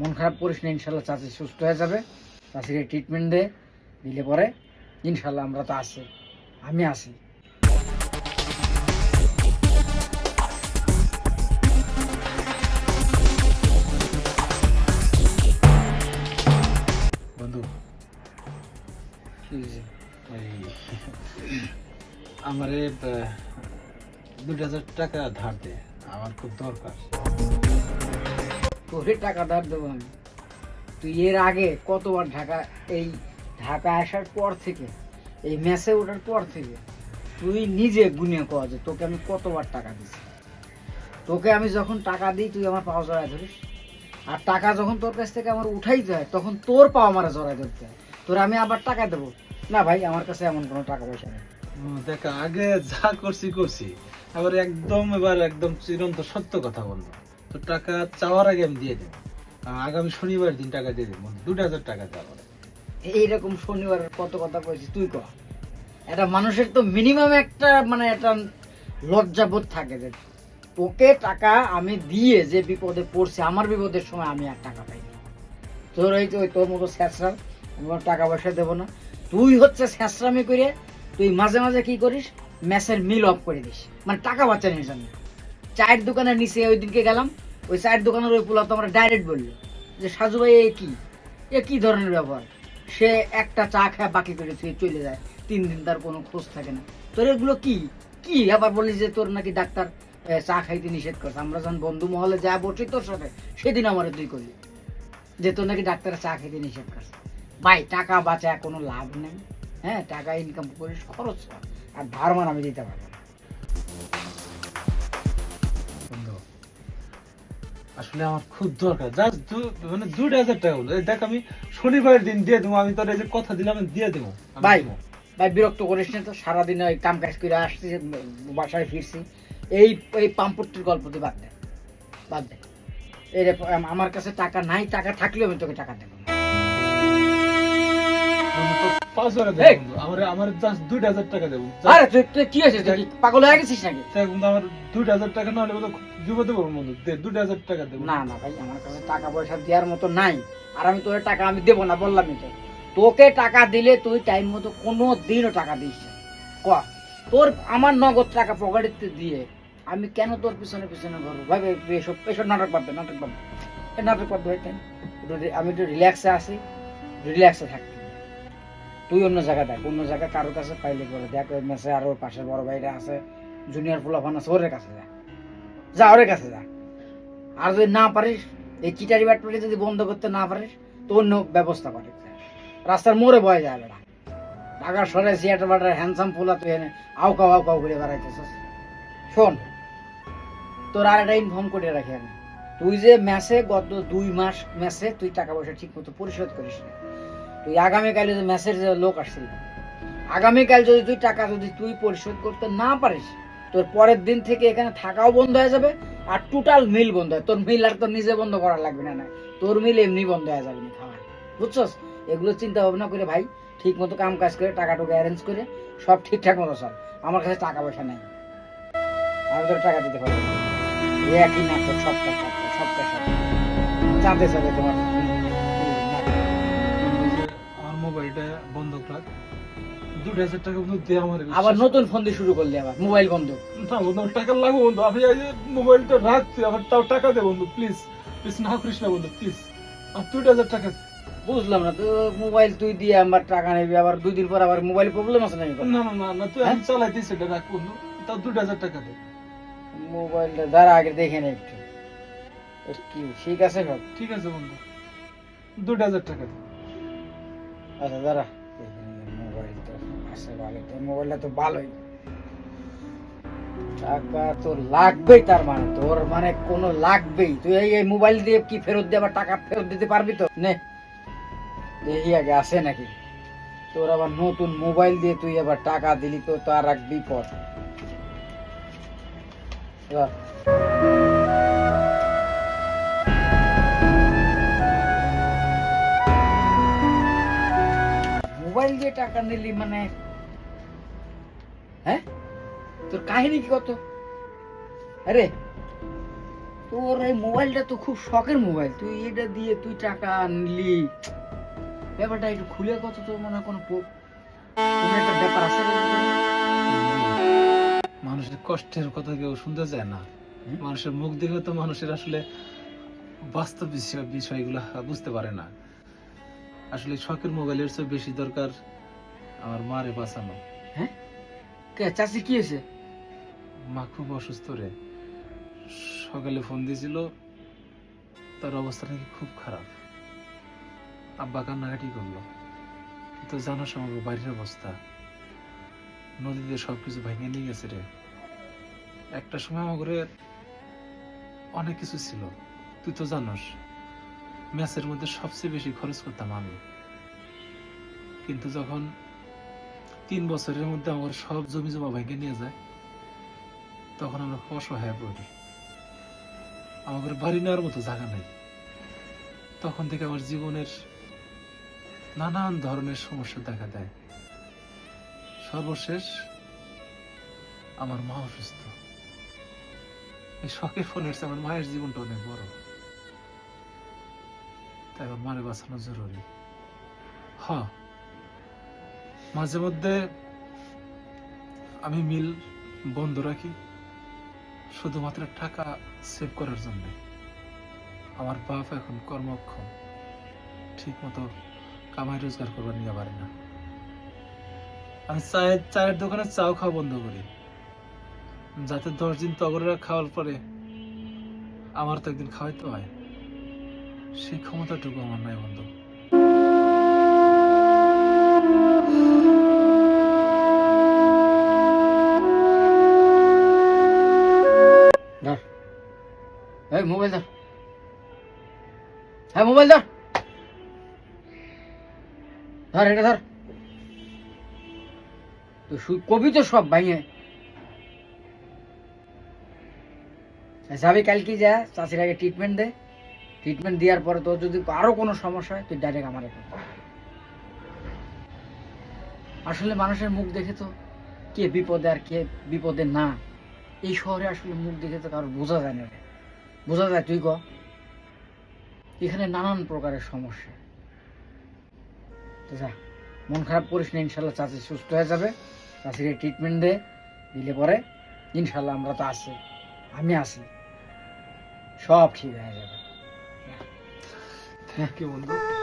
মন খারাপ করিস না, ইনশাল্লাহ চাচি সুস্থ হয়ে যাবে। চাচির ট্রিটমেন্ট দে, দিলে পরে ইনশাল্লাহ আমরা তো আছি। আমি আছি। বন্ধু আমারে দুটো হাজার টাকা ধার দে, আমার খুব দরকার। তোরে টাকা ধার দেবো আমি। তুই এর আগে কতবার ঢাকা, এই ঢাকা আসার পর থেকে, এই ম্যাচে ওঠার পর থেকে তুই নিজে গুনে কওয়া যে তোকে আমি কতবার টাকা দিছি। তোকে আমি যখন টাকা দিই, তুই আমার পাওয়া জড়ায় ধরিস। আর টাকা যখন তোর কাছ থেকে আমার উঠাই যায়, তখন তোর পাওয়া আমার জড়ায় ধরতে হয়। তোর আমি আবার টাকা দেবো। না ভাই, আমার কাছে এমন কোনো টাকা পয়সা নেই। দেখা, আগে যা করছি করছি। আবার একদম, এবার একদম চিরন্ত সত্য কথা বলব। তো টাকা চাওয়ার আগে আমি দিয়ে দেবো। আগামী শনিবার দিন টাকা দিয়ে দেবো। দুটো হাজার টাকা দেওয়া এইরকম শনিবারের কত কথা কয়েছিস তুই কর একটা মানুষের তো মিনিমাম একটা মানে একটা লজ্জাবোধ থাকে যে তোকে টাকা আমি দিয়ে যে বিপদে পড়ছে, আমার বিপদের সময় আমি আর টাকা পাইনি তোর এই ওই তোর মতো স্যাঁচড়াম, আমি টাকা পয়সা দেবো না। তুই হচ্ছে স্যাঁচড়ামি করে, তুই মাঝে মাঝে কি করিস? ম্যাচের মিল অফ করে দিস। মানে টাকা বাঁচানোর জন্য। চায়ের দোকানের নিচে ওই দিনকে গেলাম ওই চায়ের দোকানের ওই পোলা তো আমরা ডাইরেক্ট বলল। যে সাজু ভাই, এ কি? এ কি ধরনের ব্যাপার? সে একটা চা খায় বাকি করে থুয়ে চলে যায়। তিন দিন তার কোনো খোঁজ থাকে না। তোর এগুলো কি? কি? আবার বলি যে তোর নাকি ডাক্তার চা খাইতে নিষেধ করছে। আমরা যখন বন্ধু মহলে যা বসি তোর সাথে, সেদিন আমার তুই করলি যে তোর নাকি ডাক্তার চা খাইতে নিষেধ করছে। ভাই, টাকা বাঁচায় কোনো লাভ নেই। হ্যাঁ টাকা ইনকাম করিস, খরচ আর ধার মান আমি দিতে পারব আসলে আমার খুব দরকার। জাস্ট মানে দুটো হাজার টাকা বলো দেখ আমি শনিবার দিন দিয়ে দেবো আমি তোর এই যে কথা দিলাম আমি দিয়ে দেবো। ভাই ভাই বিরক্ত করিস না তো সারাদিন ওই কাম কাজ করে আসছি বাসায় ফিরছি। এই এই পাম্পটির গল্প তুই বাদ দে। বাদ দে। এই আমার কাছে টাকা নাই টাকা থাকলেও আমি তোকে টাকা দেবো। আমার জাস্ট দুটো হাজার টাকা দেবো। আরে তুই কি আছে পাগল হয়ে গেছিস নাকি? আমার দুটো হাজার টাকা না হলে আমি তোকে টাকা দিলে তুই টাইম মতো কোনো দিনও টাকা দিস তোর আমার নগদ টাকা পকেটে দিয়ে আমি কেন তোর পিছনে পিছনে ঘুরবো? ভাই এসব এসব নাটক পাবে নাটক পাবে নাটক পাবে আমি একটু রিল্যাক্সে আছি রিল্যাক্সে থাকতে তুই অন্য জায়গায় দেখ অন্য জায়গায় কারোর কাছে পাইলে করে দেখ ওই মেসে আর ওর পাশে বড় ভাইরা আছে জুনিয়র ফুলাফান আছে, ওর কাছে যা। যা, ওর কাছে যা। আর যদি না পারিস, এই চিটারি বাটপাটি যদি বন্ধ করতে না পারিস, তো অন্য ব্যবস্থা করে রাস্তার মোড়ে বয়ে যায় বেড়া ঢাকা শহরে সিয়াটার বাটার হ্যান্ডসাম ফুলা তুই এনে আউকাও আউকাও ঘুরে বেড়াইতেছিস। শোন, তোর আর একটা ইনফর্ম করে রাখি আমি। তুই যে ম্যাচে গত দুই মাস ম্যাচে তুই টাকা পয়সা ঠিক মতো পরিশোধ করিস না তুই আগামীকালে যে ম্যাচের যে লোক আসছিল, আগামীকাল যদি তুই টাকা যদি তুই পরিশোধ করতে না পারিস তোর পরের দিন থেকে এখানে থাকাও বন্ধ হয়ে যাবে, আর টোটাল মিল বন্ধ হয়। তোর মিল আর তোর নিজে বন্ধ করা লাগবে না না। তোর মিল এমনি বন্ধ হয়ে যাবে না খাওয়ার বুঝছস? এগুলো চিন্তা ভাবনা করে ভাই ঠিক মতো কাম কাজ করে টাকা টুকু অ্যারেঞ্জ করে, সব ঠিকঠাক মতো সব আমার কাছে টাকা পয়সা নেই। আমি তোর টাকা দিতে পারব। একই নাটক, সবটা সবটা সব জানতে চাবে তোমার আমার মোবাইলটা বন্ধ রাখ দুটো হাজার টাকা বন্ধু দে আমার। আবার নতুন ফোন দিয়ে শুরু করলি আবার মোবাইল বন্ধ। না বন্ধু আমার টাকা লাগবে বন্ধু আমি এই যে মোবাইলটা রাখ তুই আমার তাও টাকা দে বন্ধু প্লিজ প্লিজ না করিস না বন্ধু প্লিজ আর দুটো হাজার টাকা দে। বুঝলাম না তো মোবাইল তুই দিয়ে আমার টাকা নেবি আবার দুই দিন পর আবার মোবাইল প্রবলেম আছে নাকি না না না না তুই আমি চালাইতে সেটা রাখ বন্ধু তাও দুটো হাজার টাকা দে। মোবাইলটা দাঁড়া আগে দেখে নে একটু। এ কি ঠিক আছে সব ঠিক আছে বন্ধু দুটো হাজার টাকা দে। আচ্ছা দাঁড়া। দেখে নি, মোবাইলটা ভালো, তোর মোবাইলটা তো ভালোই। টাকা তো লাগবেই তার মানে তোর মানে কোনো লাগবেই। তুই এই মোবাইল দিয়ে কি ফেরত দিয়ে টাকা ফেরত দিতে পারবি তো? নে, দেখি আগে আসে নাকি? তোর আবার নতুন মোবাইল দিয়ে তুই আবার টাকা দিলি তো তার এক বিপদ। মোবাইল দিয়ে টাকা নিলি মানে তোর কাহিনী কি কত? আরে তোর এই মোবাইলটা তো খুব শখের মোবাইল। তুই এটা দিয়ে তুই টাকা নিলি ব্যাপারটা একটু খুলে কত তোর মনে হয় কোনো একটা ব্যাপার আছে? মানুষের কষ্টের কথা কেউ শুনতে চায় না। মানুষের মুখ দেখে তো মানুষের আসলে বাস্তব বিষয় বিষয়গুলো বুঝতে পারে না। আসলে শখের মোবাইলের চেয়ে বেশি দরকার আমার মারে বাঁচানো। কে চাষি কি হয়েছে? মা খুব অসুস্থ রে। সকালে ফোন দিয়েছিল, তার অবস্থা নাকি খুব খারাপ। আব্বা কান্নাকাটি করল। তুই তো জানো আমাকে বাড়ির অবস্থা। নদীতে সবকিছু ভেঙে নিয়ে গেছে রে। একটা সময় আমাকে অনেক কিছু ছিল। তুই তো জানোস ম্যাচের মধ্যে সবচেয়ে বেশি খরচ করতাম আমি। কিন্তু যখন তিন বছরের মধ্যে আমার সব জমি জমা ভেঙে নিয়ে যায় তখন আমরা অসহায় পড়ি। আমাদের বাড়ি নেওয়ার মতো জায়গা নেই। তখন থেকে আমার জীবনের নানান ধরনের সমস্যা দেখা দেয়। সর্বশেষ, আমার মা অসুস্থ। এই শখের চেয়ে আমার মায়ের জীবনটা অনেক বড়। তাই আমার মারে বাঁচানো জরুরি। হ, মাঝে মধ্যে আমি মিল বন্ধ রাখি। শুধুমাত্র টাকা সেভ করার জন্য। আমার বাপ এখন কর্মক্ষম। ঠিক মতো কামাই রোজগার করবার নিয়ে পারে না। আমি চায়ের চায়ের দোকানে চাও খাওয়া বন্ধ করি। যাতে দশ দিন তগরেরা খাওয়ার পরে আমার তো একদিন খাওয়াইতে হয়। সেই ক্ষমতাটুকু আমার নাই বন্ধু। এই, মোবাইল ধর। হ্যাঁ মোবাইল ধর। ধর, এটা ধর। তো কবি তো সব ভাইয়ে যাবি কালকে যা, চাষির আগে ট্রিটমেন্ট দে। ট্রিটমেন্ট দেওয়ার পরে তোর যদি আরও কোনো সমস্যা হয়, তুই ডাইরেক্ট আমার এখানে আসলে মানুষের মুখ দেখে তো কে বিপদে আর কে বিপদে না। এই শহরে আসলে মুখ দেখে তো কারোর বোঝা যায় না বোঝা যায়, তুই ক? এখানে নানান প্রকারের সমস্যা। যা, মন খারাপ করিস না, ইনশাল্লাহ চাষি সুস্থ হয়ে যাবে। চাষিকে ট্রিটমেন্ট দে, দিলে পরে ইনশাল্লাহ আমরা তো আছি। আমি আছি। সব ঠিক হয়ে যাবে। থ্যাংক ইউ বন্ধু